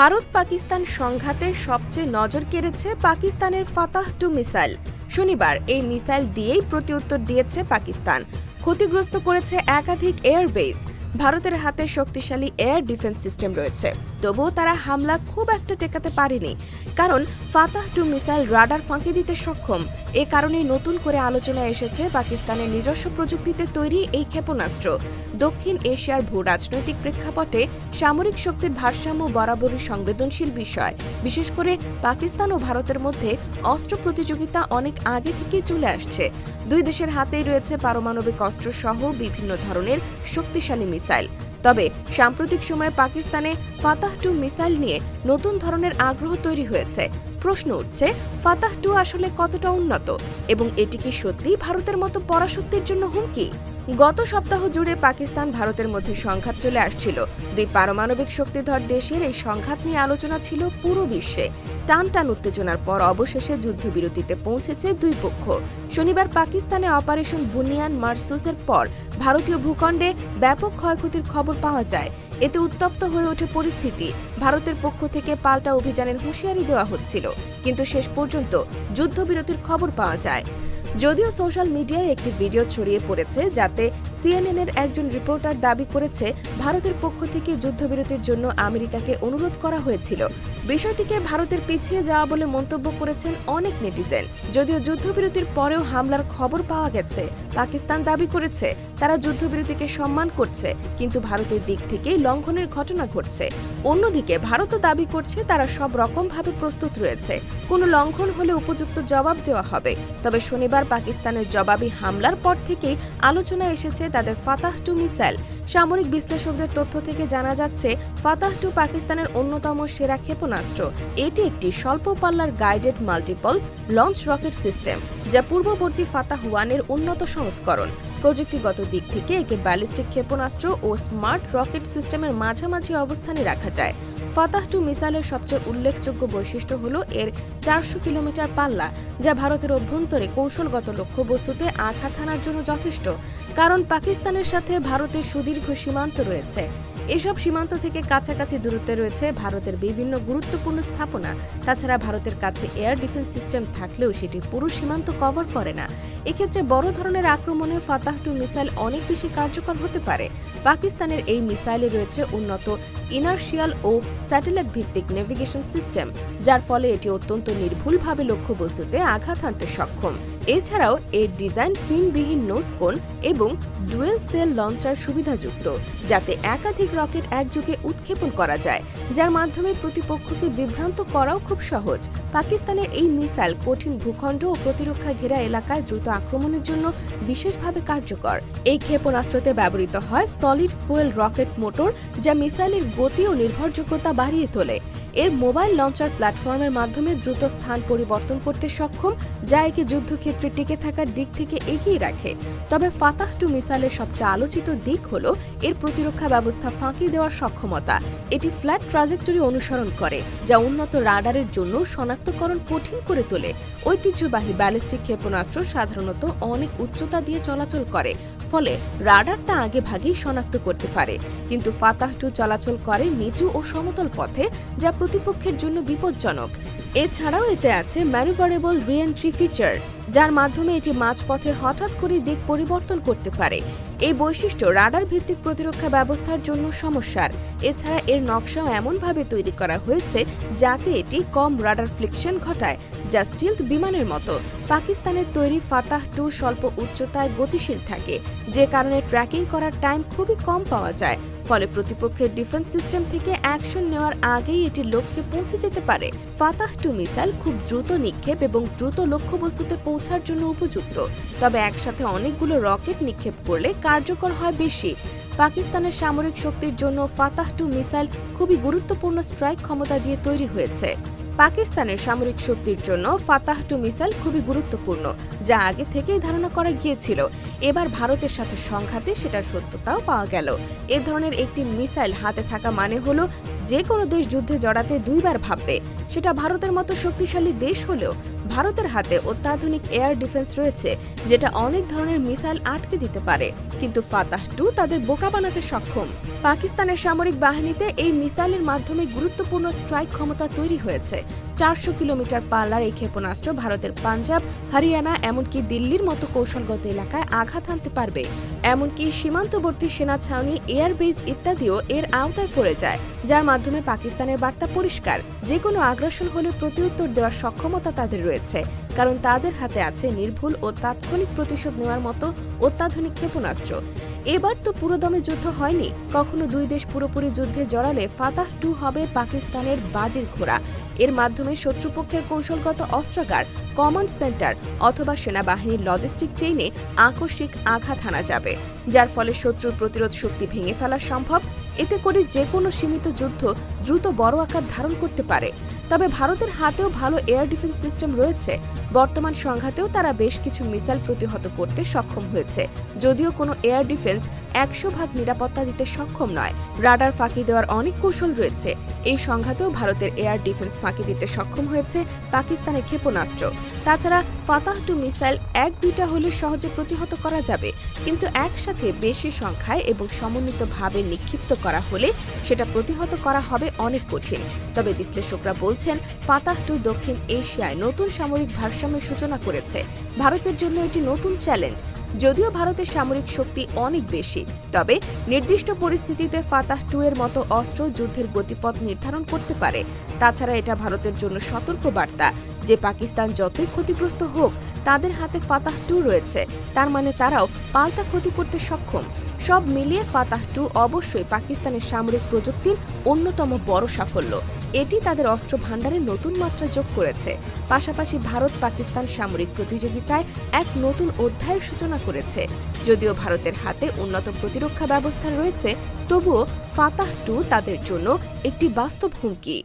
ভারত পাকিস্তান সংঘাতে সবচেয়ে নজর কেড়েছে পাকিস্তানের ফাতাহ টু মিসাইল। শনিবার এই মিসাইল দিয়েই প্রতিউত্তর দিয়েছে পাকিস্তান। ক্ষতিগ্রস্ত করেছে একাধিক এয়ারবেস ভারতের হাতে শক্তিশালী এয়ার ডিফেন্স সিস্টেম রয়েছে। তবুও তারা হামলা খুব একটা টেকাতে পারেনি, কারণ ফাতাহ টু মিসাইল রাডার ফাঁকি দিতে সক্ষম। এ কারণেই নতুন করে আলোচনায় এসেছে পাকিস্তানের নিজস্ব প্রযুক্তিতে তৈরি এই ক্ষেপণাস্ত্র। দক্ষিণ এশিয়ার ভূ রাজনৈতিক প্রেক্ষাপটে সামরিক শক্তির ভারসাম্য বরাবরই সংবেদনশীল বিষয়। বিশেষ করে পাকিস্তান ও ভারতের মধ্যে অস্ত্র প্রতিযোগিতা অনেক আগে থেকেই চলে আসছে। দুই দেশের হাতেই রয়েছে পারমাণবিক অস্ত্র সহ বিভিন্ন ধরনের শক্তিশালী তবে সাম্প্রতিক সময়ে পাকিস্তানে ফাতাহ টু মিসাইল নিয়ে নতুন ধরনের আগ্রহ তৈরি হয়েছে। প্রশ্ন উঠছে, ফাতাহ টু আসলে কতটা উন্নত এবং এটি কি সত্যিই ভারতের মতো পরাশক্তির জন্য হুমকি? গত সপ্তাহ জুড়ে পাকিস্তান ভারতের মধ্যে সংঘাত চলে আসছিল। দুই পারমাণবিক শক্তিধর দেশের এই সংঘাত নিয়ে আলোচনা ছিল পুরো বিশ্বে। টান টান উত্তেজনার পর অবশেষে যুদ্ধবিরতিতে পৌঁছেছে দুই পক্ষ। শনিবার পাকিস্তানে অপারেশন বুনিয়ান মারসুসের পর ভারতীয় ভূখণ্ডে ব্যাপক ক্ষয়ক্ষতির খবর পাওয়া যায়। এতে উত্তপ্ত হয়ে ওঠে পরিস্থিতি। ভারতের পক্ষ থেকে পাল্টা অভিযানের হুঁশিয়ারি দেওয়া হচ্ছিল। কিন্তু শেষ পর্যন্ত যুদ্ধবিরতির খবর পাওয়া যায়। যদিও সোশ্যাল মিডিয়ায় একটি ভিডিও ছড়িয়ে পড়েছে যাতে সিএনএনের একজন রিপোর্টার দাবি করেছে ভারতের পক্ষ থেকে যুদ্ধবিরতির জন্য আমেরিকাকে অনুরোধ করা হয়েছিল। বিষয়টিকে ভারতের পিছিয়ে যাওয়া বলে মন্তব্য করেছেন অনেক নেটিজেন। যদিও যুদ্ধবিরতির পরেও হামলার খবর পাওয়া গেছে, পাকিস্তান দাবি করেছে তারা যুদ্ধবিরতিকে সম্মান করছে, কিন্তু ভারতের দিক থেকেই লঙ্ঘনের ঘটনা ঘটছে। অন্যদিকে ভারতও দাবি করছে তারা সব রকমভাবে প্রস্তুত রয়েছে। কোনো লঙ্ঘন হলে উপযুক্ত জবাব দেওয়া হবে। তবে শনিবার পাকিস্তানের জবাবি হামলার পর থেকেই আলোচনা এসেছে তাদের ফাতাহ টু মিসাইল। সামরিক বিশ্লেষকদের তথ্য থেকে জানা যাচ্ছে, ফাতাহ টু পাকিস্তানের অন্যতম সেরা ক্ষেপণাস্ত্র। এটি একটি স্বল্প পাল্লার guided multiple launch rocket system যা পূর্ববর্তী ফাতাহ ওয়ানের উন্নত সংস্করণ। প্রযুক্তিগত দিক থেকে একে ব্যালিস্টিক ক্ষেপণাস্ত্র ও স্মার্ট রকেট সিস্টেমের মাঝামাঝি অবস্থানে রাখা যায়। ফাতাহ টু মিসাইলের সবচেয়ে উল্লেখযোগ্য বৈশিষ্ট্য হল এর চারশো কিলোমিটার পাল্লা, যা ভারতের অভ্যন্তরে কৌশলগত লক্ষ্যবস্তুতে আঘাত হানার জন্য যথেষ্ট, কারণ পাকিস্তানের সাথে ভারতের সুদীর্ঘ সীমান্ত রয়েছে। এসব সীমান্ত থেকে কাছাকাছি দূরত্বে রয়েছে ভারতের বিভিন্ন গুরুত্বপূর্ণ স্থাপনা। তাছাড়া ভারতের কাছে এয়ার ডিফেন্স সিস্টেম থাকলেও সেটি পুরো সীমান্ত কভার করে না। এক্ষেত্রে বড় ধরনের আক্রমণে ফাতাহ টু মিসাইল অনেক বেশি কার্যকর হতে পারে। পাকিস্তানের এই মিসাইলে রয়েছে উন্নত ইনার্শিয়াল ও স্যাটেলাইট ভিত্তিক নেভিগেশন সিস্টেম, যার ফলে এটি অত্যন্ত নির্ভুলভাবে লক্ষ্যবস্তুতে আঘাত হানতে সক্ষম। এছাড়াও এর ডিজাইন পিনবিহীন নোসকোন এবং ডুয়েল সেল লঞ্চার সুবিধাযুক্ত, যাতে একাধিক রকেট একযোগে উৎক্ষেপণ করা যায়, যার মাধ্যমে প্রতিপক্ষকে বিভ্রান্ত করাও খুব সহজ। পাকিস্তানের এই মিসাইল কঠিন ভূখণ্ড ও প্রতিরক্ষা ঘেরা এলাকায় দ্রুত আক্রমণের জন্য বিশেষভাবে কার্যকর। এই ক্ষেপণাস্ত্রতে ব্যবহৃত হয় সলিড ফুয়েল রকেট মোটর, যা মিসাইলের গতি ও নির্ভরযোগ্যতা বাড়িয়ে তোলে। এর মোবাইল লঞ্চার প্ল্যাটফর্মের মাধ্যমে দ্রুত স্থান পরিবর্তন করতে সক্ষম, যা একে যুদ্ধক্ষেত্রে টিকে থাকার দিক থেকে এগিয়ে রাখে। তবে ফাতাহ টু মিসাইলের সবচেয়ে আলোচিত দিক হল, এর প্রতিরক্ষা ব্যবস্থা ফাঁকি দেওয়ার সক্ষমতা। এটি ফ্ল্যাট ট্রাজেক্টরি অনুসরণ করে, যা উন্নত রাডারের জন্য শনাক্তকরণ কঠিন করে তোলে। ঐতিহ্যবাহী ব্যালিস্টিক ক্ষেপণাস্ত্র সাধারণত অনেক উচ্চতা দিয়ে চলাচল করে ফলে রাডার তা আগে ভাগেই শনাক্ত করতে পারে। কিন্তু ফাতাহ টু চলাচল করে নিচু ও সমতল পথে, যা প্রতিপক্ষের জন্য বিপজ্জনক। এছাড়াও এতে আছে ম্যানুভারেবল রিএন্ট্রি ফিচার, যার মাধ্যমে এটি মাঝপথে হঠাৎ করে দিক পরিবর্তন করতে পারে। এই বৈশিষ্ট্য রাডার ভিত্তিক প্রতিরক্ষা ব্যবস্থার জন্য সমস্যার। এছাড়া এর নকশাও এমনভাবে তৈরি করা হয়েছে যাতে এটি কম রাডার ফ্লিকশন ঘটায় যা স্টিলথ বিমানের মতো। পাকিস্তানের তৈরি ফাতাহ টু স্বল্প উচ্চতায় গতিশীল থাকে, যে কারণে ট্র্যাকিং করার টাইম খুবই কম পাওয়া যায়। ফলে প্রতিপক্ষের ডিফেন্স সিস্টেম থেকে অ্যাকশন নেওয়ার আগেই এটি লক্ষ্যে পৌঁছে যেতে পারে। ফাতাহ টু মিসাইল খুব দ্রুত নিক্ষেপ এবং দ্রুত লক্ষ্যবস্তুতে পৌঁছার জন্য উপযুক্ত। তবে একসাথে অনেকগুলো রকেট নিক্ষেপ করলে কার্যকর হয় বেশি। পাকিস্তানের সামরিক শক্তির জন্য ফাতাহ টু মিসাইল খুবই গুরুত্বপূর্ণ স্ট্রাইক ক্ষমতা দিয়ে তৈরি হয়েছে। পাকিস্তানের সামরিক শক্তির জন্য ফাতাহ টু মিসাইল খুবই গুরুত্বপূর্ণ, যা আগে থেকেই ধারণা করা গিয়েছিল। এবার ভারতের সাথে সংঘাতে সেটার সত্যতাও পাওয়া গেল। এ ধরনের একটি মিসাইল হাতে থাকা মানে হলো যে কোনো দেশ যুদ্ধে জড়াতে দুইবার ভাববে। সেটা ভারতের মতো শক্তিশালী দেশ হলেও ভারতের হাতে অত্যাধুনিক এয়ার ডিফেন্স রয়েছে, যেটা অনেক ধরনের মিসাইল আটকে দিতে পারে। কিন্তু ফাতাহ টু তাদের বোকা বানাতে সক্ষম। পাকিস্তানের সামরিক বাহিনীতে এই মিসাইলের মাধ্যমে গুরুত্বপূর্ণ স্ট্রাইক ক্ষমতা তৈরি হয়েছে। চারশো কিলোমিটার পাল্লার এই ক্ষেপণাস্ত্র ভারতের পাঞ্জাব, হরিয়ানা, এমনকি দিল্লির মতো কৌশলগত এলাকায় আঘাত হানতে পারবে। এমনকি সীমান্তবর্তী সেনা ছাউনি, এয়ারবেস ইত্যাদিও এর আওতায় পড়ে যায়, যার মাধ্যমে পাকিস্তানের বার্তা পরিষ্কার। যে কোনো আগ্রাসন হলে প্রতিউত্তর দেওয়ার সক্ষমতা তাদের রয়েছে, কারণ তাদের হাতে আছে নির্ভুল ও তাৎক্ষণিক প্রতিশোধ নেওয়ার মতো অত্যাধুনিক ক্ষেপণাস্ত্র। এবার তো পুরোদমে যুদ্ধ হয়নি, কখনো দুই দেশ পুরোপুরি যুদ্ধে জড়ালে ফাতাহ টু হবে পাকিস্তানের বাজির ঘোড়া। এর মাধ্যমে শত্রুপক্ষের কৌশলগত অস্ত্রাগার কমান্ড সেন্টার অথবা সেনাবাহিনীর লজিস্টিক চেইনে আকস্মিক আঘাত হানা যাবে, যার ফলে শত্রুর প্রতিরোধ শক্তি ভেঙে ফেলা সম্ভব। এতে করে যে কোনো সীমিত যুদ্ধ দ্রুত বড় আকার ধারণ করতে পারে। তবে ভারতের হাতেও ভালো এয়ার ডিফেন্স সিস্টেম রয়েছে। বর্তমান সংঘাতেও তারা বেশ কিছু মিসাইল প্রতিহত করতে সক্ষম হয়েছে। যদিও কোনো এয়ার ডিফেন্স একশো ভাগ নিরাপত্তা দিতে সক্ষম নয়, রাডার ফাঁকি দেওয়ার অনেক কৌশল রয়েছে। এই সংঘাতেও ভারতের এয়ার ডিফেন্স ফাঁকি দিতে সক্ষম হয়েছে পাকিস্তানের ক্ষেপণাস্ত্র। তাছাড়া ফাতাহ টু মিসাইল এক দুইটা হলে সহজে প্রতিহত করা যাবে। কিন্তু একসাথে বেশি সংখ্যায় এবং সমন্বিতভাবে নিক্ষিপ্ত করা হলে সেটা প্রতিহত করা হবে অনেক কঠিন। তবে বিশ্লেষকরা বলছেন, ফাতাহ টু দক্ষিণ এশিয়ায় নতুন সামরিক ভারসাম্যের সূচনা করেছে। ভারতের জন্য এটি নতুন চ্যালেঞ্জ যদিও ভারতের সামরিক শক্তি অনেক বেশি, তবে নির্দিষ্ট পরিস্থিতিতে ফাতাহ টু এর মতো অস্ত্র যুদ্ধের গতিপথ নির্ধারণ করতে পারে। তাছাড়া এটা ভারতের জন্য সতর্ক বার্তা যে পাকিস্তান যতই ক্ষতিগ্রস্ত হোক, তাদের হাতে ফাতাহ টু রয়েছে। তার মানে তারাও পাল্টা ক্ষতি করতে সক্ষম। সব মিলিয়ে ফাতাহ টু অবশ্যই পাকিস্তানের সামরিক প্রযুক্তির অন্যতম বড় সাফল্য। এটি তাদের অস্ত্র ভাণ্ডারে নতুন মাত্রা যোগ করেছে। পাশাপাশি ভারত পাকিস্তান সামরিক প্রতিযোগিতায় এক নতুন অধ্যায়ের সূচনা করেছে। যদিও ভারতের হাতে উন্নত প্রতিরক্ষা ব্যবস্থা রয়েছে, তবুও ফাতাহ টু তাদের জন্য একটি বাস্তব হুমকি।